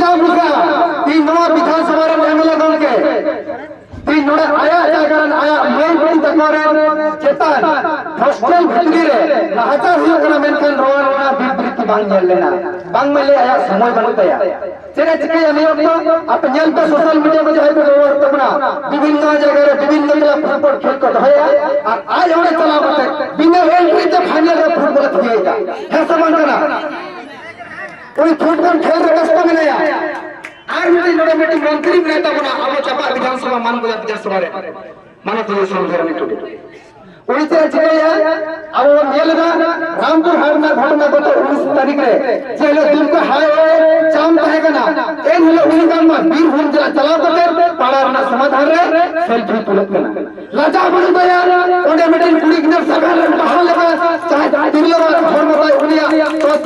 पंजाब का तीन नवा विधानसभा एमएलए गण के तीन नोड़ा आया जागरण आया मेन मेन तकवार चेतन हॉस्टल भटगी रे नहाचा हुआ कना मेनकन रोवा रोवा विपरीत बांग नेल लेना बांग में ले आया समय बन गया चेने चिके हमें अपना आप नेल पे सोशल मीडिया में जाए पे रोवा तबना विभिन्न जगह रे विभिन्न जिला फुटबॉल खेल को धया और आज होने चला बते बिना एंट्री ते फाइनल रे फुटबॉल खेलेगा है समान कना ফুটবল থিয়েগা হ্যাঁ সমান করা ওই ফুটবল খেল রে ব্যস্ত মেনায়া আর মিটি নড়ে মিটি মন্ত্রী মেনে তাবনা আবো চাপা বিধানসভা মানগো বিধানসভা রে, মানব সংবিধান মিটুটি উড়িষ্যা চিকাইয়া আবো মেলনা রামপুর হাড়না ঘটনা গত 19 তারিখ। যে হলো দুর্গ হাইওয়ে জাম তাহে কানা এন হলো উনিগাম বীরভূম জেলা চালাও কাতে পাড়ার না সমাধান রে, সেলফি তুলত কানা। লাজা বড় দয়া কুড়ি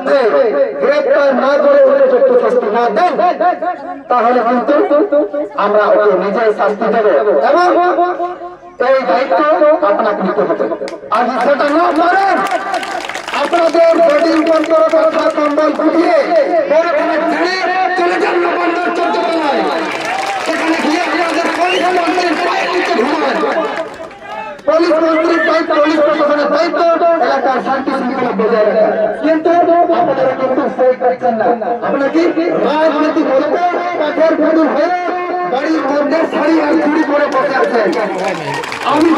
মধ্যে গ্রেপ্তার না করে উপযুক্ত শাস্তি না দেন, তাহলে কিন্তু আমরা ওকে নিজেই শাস্তি দেবো এবং এই দায়িত্ব আপনাকে নিতে হবে। আর সেটা না পারেন আপনাদের উপর করে কথা কম্বল ফুটিয়ে পুলিশ মন্ত্রীর দায়িত্ব, পুলিশ প্রশাসনের দায়িত্ব, এলাকার শান্তি শৃঙ্খলা বজায় রাখা। কিন্তু সেই না আপনারা কি রাজনীতি বলতে কাঠের পুতুল হয়ে বাড়ির মধ্যে শাড়ি আর চুরি করে বসে আছেন আমি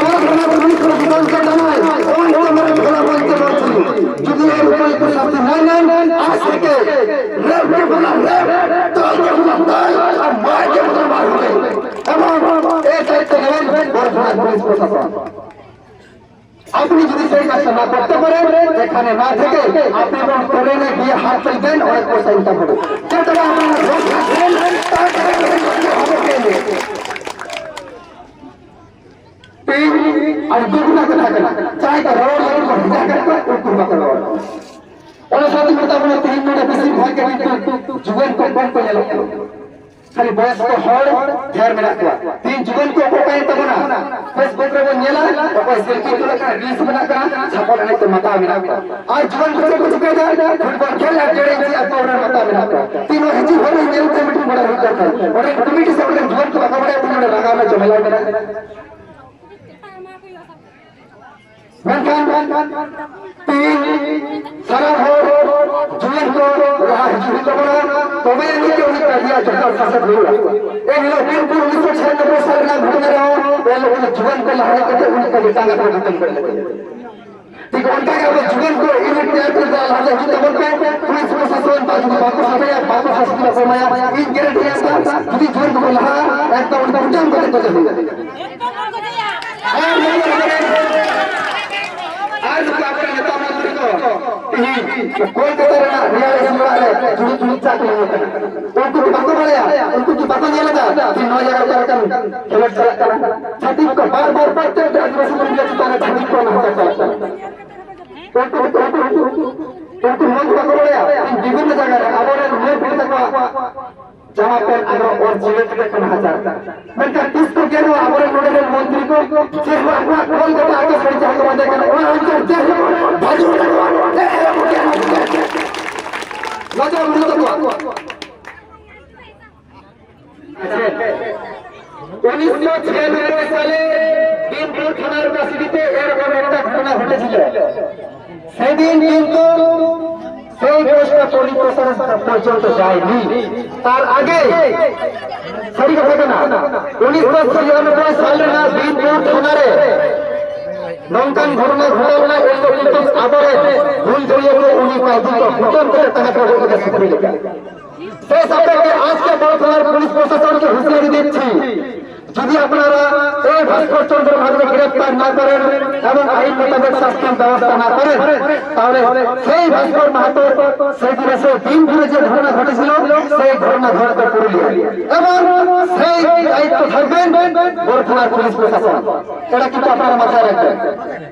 ওই আমার বলতে পারছি যদি এর উপযুক্ত শাস্তি না নেন, আজ থেকে এবং এই দায়িত্ব নেবেন বড় পুলিশ প্রশাসন। আপনি যদি সেই কাজটা না করতে পারেন, এখানে না থেকে আপনি এবং ট্রেনে গিয়ে হাত ফেলবেন অনেক পয়সা ইনকাম হবে। যেটা সাথে কথা তিন মিনিট, বেশি ভয় কেন যুগের কোম্পানি করে खाली बयस्क हर ध्यान में रखवा तीन जुगन को को कहीं तब ना फेसबुक रे वो नेला ओको सेल्फी तो का रील्स बना का छापो नहीं तो मता में रखवा आज जुगन को कुछ कह दे फुटबॉल खेल और जड़े जी आपको और मता में रखवा तीनों हिची हो रही मेल कमेटी बड़ा हो करता और एक कमेटी से बड़े जुगन को बड़ा बड़ा लगा में जमेला मन मन तीन सरल हो, जुगन को राह जुगन को बड़ा तो का दिया जगत शासक हुआ इन लोगों को उन्नीस सौ छियानबे साल का घूम रहे हो वे लोग जीवन को लहरा करके उनका विचार को खत्म कर लेते ठीक उनका क्या जीवन को इन तैयार कर दिया लहरा जी तब पे पुलिस प्रशासन पास में बापू हटाया बापू शासन का समय इन गारंटी आता यदि जीवन को लहरा एक तो उनका उद्यम करके चले गए को कोलकाता रे रियाल सिमरा रे जुड़ी जुड़ी चाकरी होता है उनको बातों बड़े उनको की बातों नहीं लगा कि नौ जगह कर कर खेल चला कर छाती को बार बार पढ़ते थे आदिवासी को मिला चिता ने छाती को ना चला उनको उनको उनको मंच बातों बड़े विभिन्न जगह रे अब रे मैं पीड़ित को जहाँ पर अगर और जीवित के कहा जाता मैं क्या किसको कह रहा हूँ हमारे नोडल मंत्री को कि वो अपना कॉल करके आगे सही जगह को मदद करना और हम चलते हैं থানার এরকম একটা ঘটনা ঘটেছিল। সেদিন কিন্তু সেই কেসটা পুলিশ প্রশাসন পর্যন্ত যায়নি। তার আগে সরি কথা না। উনিশশো ছিয়ানব্বই সালে না বিনপুর থানারে নঙ্কান ঘটনা ঘটাল না এগুলো কিন্তু আবার ভুল ধরিয়ে উনি শুক্রিয়ে সেই সম্পর্কে আজকে বড় থানার পুলিশ প্রশাসনকে হুঁশিয়ারি দিচ্ছি। যদি আপনারা দিনে ধরে যে ঘটনা ঘটেছিল, সেই ঘটনা ঘটবে পুরুলিয়া। এবং পুলিশ প্রশাসন। এটা কিন্তু আপনারা মাথায় রাখবেন।